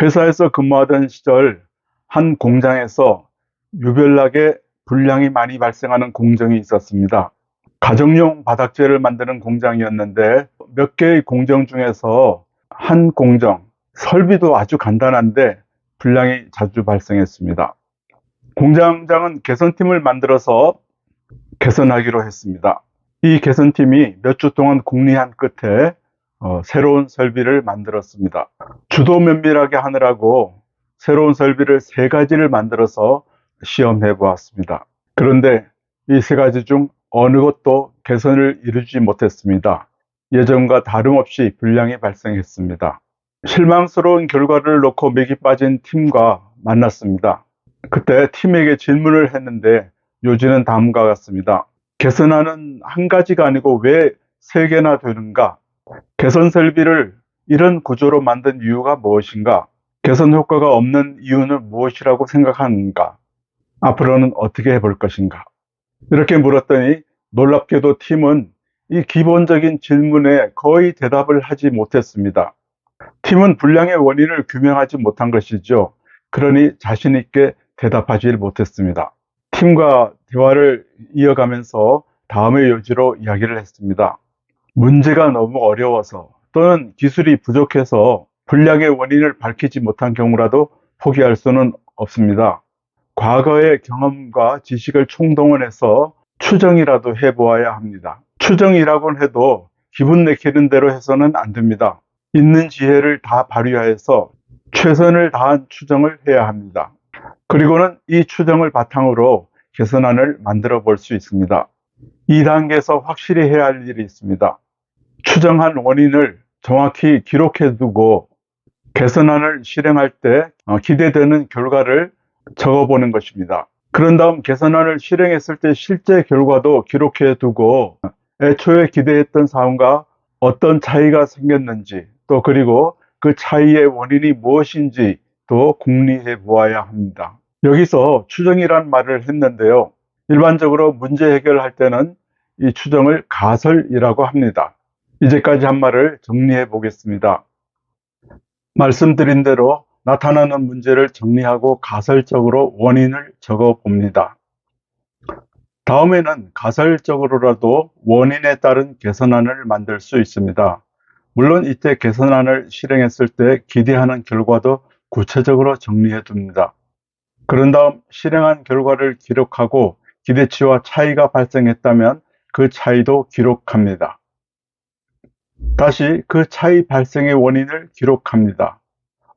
회사에서 근무하던 시절 한 공장에서 유별나게 불량이 많이 발생하는 공정이 있었습니다. 가정용 바닥재를 만드는 공장이었는데 몇 개의 공정 중에서 한 공정, 설비도 아주 간단한데 불량이 자주 발생했습니다. 공장장은 개선팀을 만들어서 개선하기로 했습니다. 이 개선팀이 몇 주 동안 궁리한 끝에 어, 새로운 설비를 만들었습니다. 주도 면밀하게 하느라고 새로운 설비를 세 가지를 만들어서 시험해 보았습니다. 그런데 이 세 가지 중 어느 것도 개선을 이루지 못했습니다. 예전과 다름없이 불량이 발생했습니다. 실망스러운 결과를 놓고 맥이 빠진 팀과 만났습니다. 그때 팀에게 질문을 했는데 요지는 다음과 같습니다. 개선하는 한 가지가 아니고 왜 세 개나 되는가? 개선 설비를 이런 구조로 만든 이유가 무엇인가? 개선 효과가 없는 이유는 무엇이라고 생각하는가? 앞으로는 어떻게 해볼 것인가? 이렇게 물었더니 놀랍게도 팀은 이 기본적인 질문에 거의 대답을 하지 못했습니다. 팀은 불량의 원인을 규명하지 못한 것이죠. 그러니 자신있게 대답하지 못했습니다. 팀과 대화를 이어가면서 다음의 요지로 이야기를 했습니다. 문제가 너무 어려워서 또는 기술이 부족해서 불량의 원인을 밝히지 못한 경우라도 포기할 수는 없습니다. 과거의 경험과 지식을 총동원해서 추정이라도 해보아야 합니다. 추정이라고는 해도 기분 내키는 대로 해서는 안 됩니다. 있는 지혜를 다 발휘하여서 최선을 다한 추정을 해야 합니다. 그리고는 이 추정을 바탕으로 개선안을 만들어 볼 수 있습니다. 이 단계에서 확실히 해야 할 일이 있습니다. 추정한 원인을 정확히 기록해 두고 개선안을 실행할 때 어, 기대되는 결과를 적어보는 것입니다. 그런 다음 개선안을 실행했을 때 실제 결과도 기록해 두고 애초에 기대했던 사항과 어떤 차이가 생겼는지 또 그리고 그 차이의 원인이 무엇인지 또 궁리해 보아야 합니다. 여기서 추정이란 말을 했는데요. 일반적으로 문제 해결할 때는 이 추정을 가설이라고 합니다. 이제까지 한 말을 정리해 보겠습니다. 말씀드린 대로 나타나는 문제를 정리하고 가설적으로 원인을 적어 봅니다. 다음에는 가설적으로라도 원인에 따른 개선안을 만들 수 있습니다. 물론 이때 개선안을 실행했을 때 기대하는 결과도 구체적으로 정리해 둡니다. 그런 다음 실행한 결과를 기록하고 기대치와 차이가 발생했다면 그 차이도 기록합니다. 다시 그 차이 발생의 원인을 기록합니다.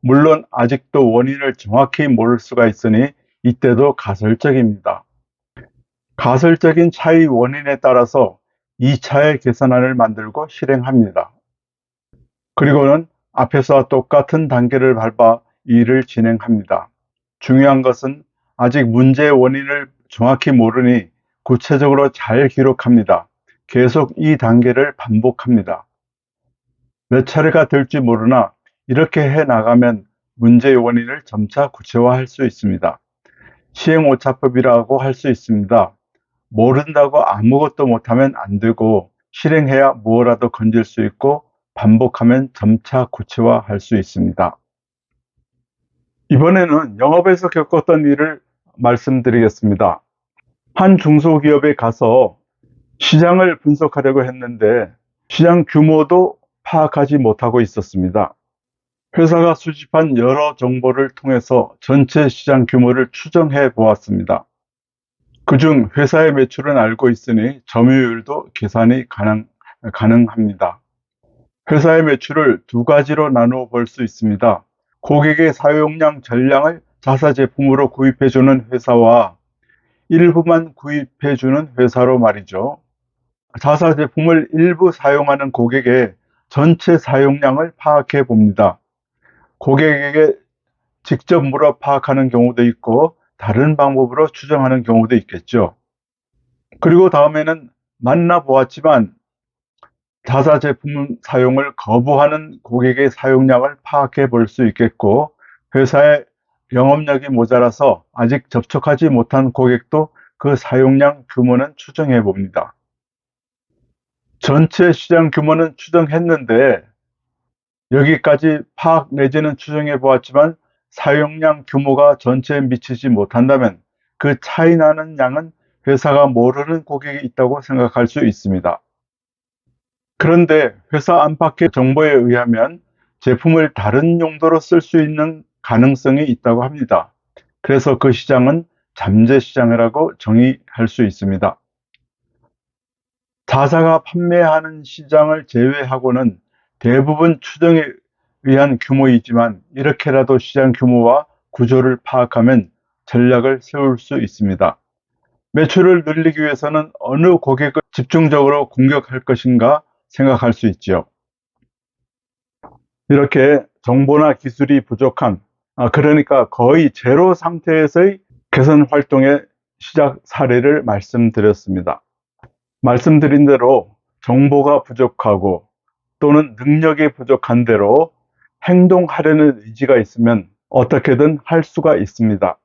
물론 아직도 원인을 정확히 모를 수가 있으니 이때도 가설적입니다. 가설적인 차이 원인에 따라서 2차의 계산안을 만들고 실행합니다. 그리고는 앞에서 똑같은 단계를 밟아 일을 진행합니다. 중요한 것은 아직 문제의 원인을 정확히 모르니 구체적으로 잘 기록합니다. 계속 이 단계를 반복합니다. 몇 차례가 될지 모르나 이렇게 해 나가면 문제의 원인을 점차 구체화할 수 있습니다. 시행오차법이라고 할 수 있습니다. 모른다고 아무것도 못하면 안 되고 실행해야 무엇라도 건질 수 있고 반복하면 점차 구체화할 수 있습니다. 이번에는 영업에서 겪었던 일을 말씀드리겠습니다. 한 중소기업에 가서 시장을 분석하려고 했는데 시장 규모도 파악하지 못하고 있었습니다. 회사가 수집한 여러 정보를 통해서 전체 시장 규모를 추정해 보았습니다. 그중 회사의 매출은 알고 있으니 점유율도 계산이 가능, 가능합니다. 회사의 매출을 두 가지로 나누어 볼 수 있습니다. 고객의 사용량 전량을 자사 제품으로 구입해주는 회사와 일부만 구입해주는 회사로 말이죠. 자사 제품을 일부 사용하는 고객의 전체 사용량을 파악해 봅니다. 고객에게 직접 물어 파악하는 경우도 있고 다른 방법으로 추정하는 경우도 있겠죠. 그리고 다음에는 만나보았지만 자사 제품 사용을 거부하는 고객의 사용량을 파악해 볼 수 있겠고 회사의 영업력이 모자라서 아직 접촉하지 못한 고객도 그 사용량 규모는 추정해 봅니다. 전체 시장 규모는 추정했는데 여기까지 파악 내지는 추정해 보았지만 사용량 규모가 전체에 미치지 못한다면 그 차이 나는 양은 회사가 모르는 고객이 있다고 생각할 수 있습니다. 그런데 회사 안팎의 정보에 의하면 제품을 다른 용도로 쓸 수 있는 가능성이 있다고 합니다. 그래서 그 시장은 잠재 시장이라고 정의할 수 있습니다. 자사가 판매하는 시장을 제외하고는 대부분 추정에 의한 규모이지만 이렇게라도 시장 규모와 구조를 파악하면 전략을 세울 수 있습니다. 매출을 늘리기 위해서는 어느 고객을 집중적으로 공격할 것인가 생각할 수 있지요. 이렇게 정보나 기술이 부족한, 아, 그러니까 거의 제로 상태에서의 개선 활동의 시작 사례를 말씀드렸습니다. 말씀드린 대로 정보가 부족하고 또는 능력이 부족한 대로 행동하려는 의지가 있으면 어떻게든 할 수가 있습니다.